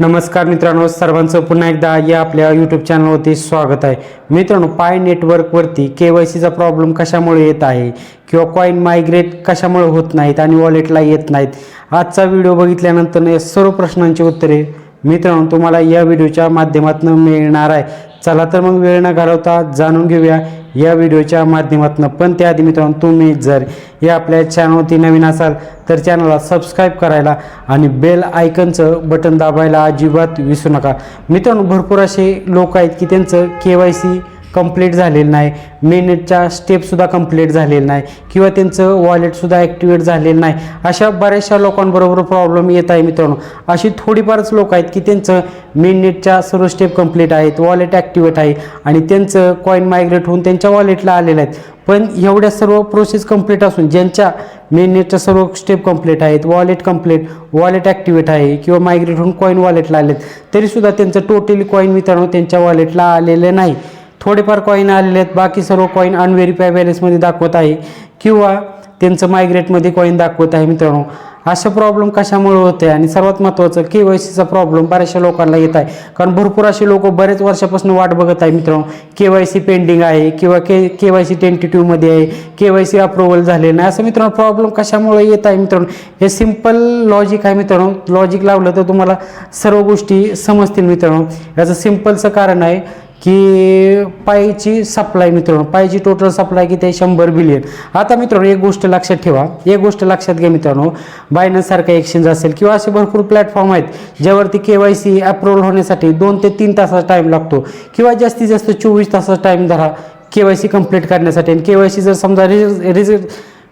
नमस्कार मित्रांनो सर्वांचं पुन्हा एकदा या आपल्या यूट्यूब चॅनलवरती स्वागत आहे. मित्रांनो पाय नेटवर्कवरती के वाय सीचा प्रॉब्लेम कशामुळे येत आहे? किंवा कॉईन मायग्रेट कशामुळे होत नाहीत आणि वॉलेटला येत नाहीत? आजचा व्हिडिओ बघितल्यानंतर या सर्व प्रश्नांची उत्तरे मित्रांनो तुम्हाला या व्हिडिओच्या माध्यमातून मिळणार आहे. चला तर मग वेळ न घालवता जाणून घेऊया या व्हिडिओच्या माध्यमातून. पण त्याआधी मित्रांनो तुम्ही जर या आपल्या चॅनलवरती नवीन असाल तर चॅनलला सबस्क्राईब करायला आणि बेल आयकनचं बटन दाबायला अजिबात विसरू नका. मित्रांनो भरपूर असे लोक आहेत की त्यांचं के वाय सी कंप्लीट झालेलं नाही. मेनेटच्या स्टेपसुद्धा कंप्लीट झालेलं नाही. किंवा त्यांचं वॉलेटसुद्धा ॲक्टिवेट झालेलं नाही. अशा बऱ्याचशा लोकांबरोबर प्रॉब्लेम येत आहे मित्रांनो. अशी थोडीफारच लोक आहेत की त्यांचं मेननेटच्या सर्व स्टेप कंप्लीट आहेत वॉलेट ॲक्टिवेट आहे आणि त्यांचं कॉईन मायग्रेट होऊन त्यांच्या वॉलेटला आलेलं आहेत. पण एवढ्या सर्व प्रोसेस कंप्लीट असून ज्यांच्या मेननेटच्या सर्व स्टेप कंप्लीट आहेत वॉलेट कंप्लीट वॉलेट ॲक्टिवेट आहे किंवा मायग्रेट होऊन कॉईन वॉलेटला आलेत तरीसुद्धा त्यांचं टोटली कॉईन मित्रांनो त्यांच्या वॉलेटला आलेलं नाही. थोडेफार कॉईन आलेले आहेत. बाकी सर्व कॉईन अनव्हेरीफाय बॅलन्समध्ये दाखवत आहे. किंवा त्यांचं मायग्रेटमध्ये कॉईन दाखवत आहे मित्रांनो. अशा प्रॉब्लेम कशामुळे होते आणि सर्वात महत्त्वाचं के वाय सीचा प्रॉब्लेम बऱ्याचशा लोकांना येत आहे. कारण भरपूर असे लोक बरेच वर्षापासून वाट बघत आहे मित्रांनो. के वाय सी पेंडिंग आहे किंवा के के वाय सी टेंटेटिव्हमध्ये आहे. के वाय सी अप्रुव्हल झाले नाही. असं मित्रांनो प्रॉब्लेम कशामुळे येत आहे मित्रांनो? हे सिंपल लॉजिक आहे मित्रांनो. लॉजिक लावलं तर तुम्हाला सर्व गोष्टी समजतील मित्रांनो. याचं सिम्पलचं कारण आहे की पायची सप्लाय मित्रांनो पायची टोटल सप्लाय किती आहे? शंभर बिलियन आता मित्रांनो एक गोष्ट लक्षात ठेवा. एक गोष्ट लक्षात घ्या मित्रांनो. बायनसारखा एक्सचेंज असेल किंवा असे भरपूर प्लॅटफॉर्म आहेत ज्यावरती के वाय सी अप्रुव्हल होण्यासाठी दोन ते तीन तासाचा टाईम लागतो. किंवा जास्तीत जास्त चोवीस तासाचा टाईम धरा के वाय सी कंप्लीट करण्यासाठी. आणि के वाय सी जर समजा रिज रिज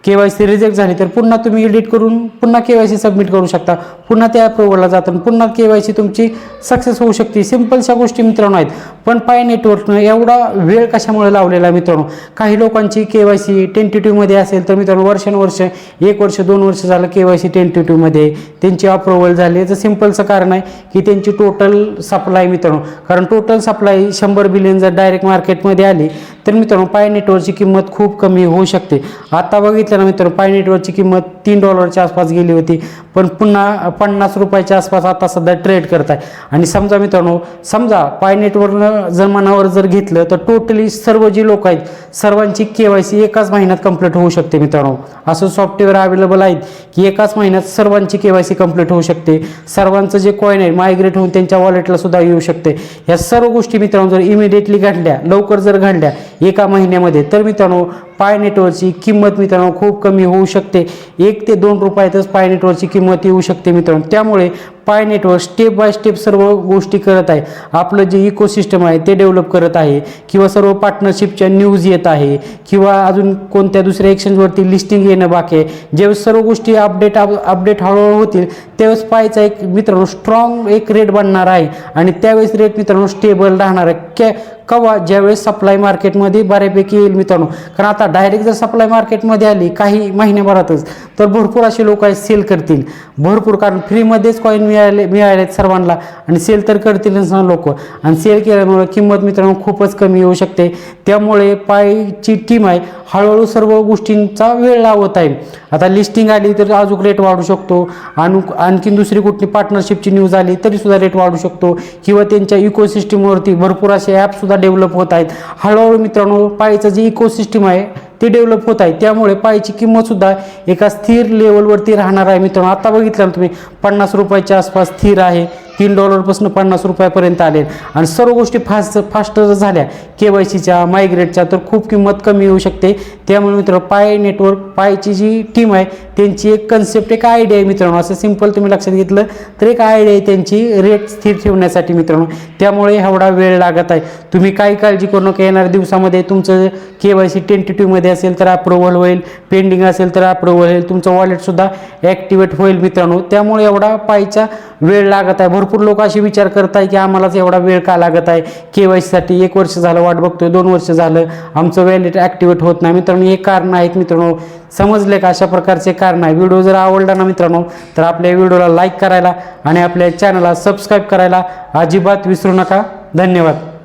के वाय सी रिजेक्ट झाली तर पुन्हा तुम्ही एडिट करून पुन्हा के वाय सी सबमिट करू शकता. पुन्हा त्या अप्रुव्हलला जातं पुन्हा के वाय सी तुमची सक्सेस होऊ शकते. सिम्पलशा गोष्टी मित्रांनो आहेत. पण पाय नेटवर्कनं एवढा वेळ कशामुळे लावलेला आहे मित्रांनो? काही लोकांची के वाय सी टेंटेटिव्हमध्ये असेल तर मित्रांनो वर्षानुवर्ष एक वर्ष दोन वर्ष झालं के वाय सी टेंटेटिव्हमध्ये त्यांची अप्रुव्हल झाली. याचं सिम्पलचं कारण आहे की त्यांची टोटल सप्लाय मित्रांनो. कारण टोटल सप्लाय शंभर बिलियन जर डायरेक्ट मार्केटमध्ये आली तर मित्रांनो पाय नेटवर्कची किंमत खूप कमी होऊ शकते. आता बघितलं ना मित्रांनो पाय नेटवर्कची किंमत तीन डॉलरच्या आसपास गेली होती पण पुन्हा पन्नास रुपयाच्या आसपास आता सध्या ट्रेड करत आहे आणि समजा मित्रांनो समजा पाय नेटवर्कनं जर मनावर जर घेतलं तर टोटली सर्व जी लोक आहेत सर्वांची के वाय सी एकाच महिन्यात कंप्लीट होऊ शकते मित्रांनो. असं सॉफ्टवेअर अवेलेबल आहेत. की एकाच महिन्यात सर्वांची के वाय सी कंप्लीट होऊ शकते. सर्वांचं जे कॉईन आहे मायग्रेट होऊन त्यांच्या वॉलेटला सुद्धा येऊ शकते. या सर्व गोष्टी मित्रांनो जर इमिडिएटली घडल्या लवकर जर घडल्या एका महिन्यामध्ये तर मित्रांनो पाय नेटवर्कची किंमत मित्रांनो खूप कमी होऊ शकते. एक ते दोन रुपयातच पाय नेटवर्कची किंमत येऊ शकते मित्रांनो. त्यामुळे pi network step by step सर्व गोष्टी करत आहे. आपलं जे इकोसिस्टम आहे ते डेव्हलप करत आहे. किंवा सर्व पार्टनरशिपच्या न्यूज येत आहे. किंवा अजून कोणत्या दुसऱ्या एक्सचेंजवरती लिस्टिंग येणं बाकी आहे. ज्यावेळेस सर्व गोष्टी अपडेट अपडेट हळूहळू होतील त्यावेळेस पायचा एक मित्रांनो स्ट्रॉंग एक रेट बनणार आहे. आणि त्यावेळेस रेट मित्रांनो स्टेबल राहणार आहे. कॅ कवा ज्यावेळेस सप्लाय मार्केटमध्ये बऱ्यापैकी येईल मित्रांनो. कारण आता डायरेक्ट जर सप्लाय मार्केटमध्ये आली काही महिन्याभरातच तर भरपूर असे लोक आहेत सेल करतील. भरपूर कारण फ्रीमध्येच कॉईन मिळाले मिळाले आहेत सर्वांना. आणि सेल तर करतीलच ना लोक. आणि सेल केल्यामुळे किंमत मित्रांनो खूपच कमी येऊ शकते. त्यामुळे पायची टीम आहे हळूहळू सर्व गोष्टींचा वेळ लावत आहे. आता लिस्टिंग आली तर अजून रेट वाढू शकतो. आणि आणखीन दुसरी कुठली पार्टनरशिपची न्यूज आली तरीसुद्धा रेट वाढू शकतो. किंवा त्यांच्या इकोसिस्टीमवरती भरपूर असे ॲपसुद्धा डेव्हलप होत आहेत. हळूहळू मित्रांनो पायचं जे इकोसिस्टीम आहे ते डेव्हलप होत आहे. त्यामुळे पायची किंमतसुद्धा एका स्थिर लेवलवरती राहणार आहे मित्रांनो. आता बघितलं ना तुम्ही पन्नास रुपयाच्या आसपास स्थिर आहे. तीन डॉलरपासून पन्नास रुपयापर्यंत आले. आणि सर्व गोष्टी फास्ट फास्ट जर झाल्या. के वाय सीच्या मायग्रेटच्या तर खूप किंमत कमी येऊ शकते. त्यामुळे मित्रांनो पाय नेटवर्क पायची जी टीम आहे त्यांची एक कन्सेप्ट एक आयडिया आहे मित्रांनो. असं सिंपल तुम्ही लक्षात घेतलं तर एक आयडिया आहे त्यांची रेट स्थिर ठेवण्यासाठी मित्रांनो. त्यामुळे एवढा वेळ लागत आहे. तुम्ही काही काळजी करू नका. येणाऱ्या दिवसामध्ये तुमचं के वाय सी टेंटेटिव्हमध्ये असेल तर अप्रुव्हल होईल. पेंडिंग असेल तर अप्रुव्हल होईल. तुमचं वॉलेटसुद्धा ॲक्टिवेट होईल मित्रांनो. त्यामुळे एवढा पायचा वेळ लागत आहे. भरपूर लोक असे विचार करत आहे की आम्हालाच एवढा वेळ का लागत आहे? के वाय सीसाठी एक वर्ष झालं वाट बघतोय दोन वर्ष झालं आमचं वॅलेट ॲक्टिवेट होत नाही. मित्रांनो हे कारण आहेत. मित्रांनो समजले का अशा प्रकारचे कारण आहे? व्हिडिओ जर आवडला ना मित्रांनो तर आपल्या व्हिडिओला लाईक करायला आणि आपल्या चॅनलला सबस्क्राईब करायला अजिबात विसरू नका. धन्यवाद.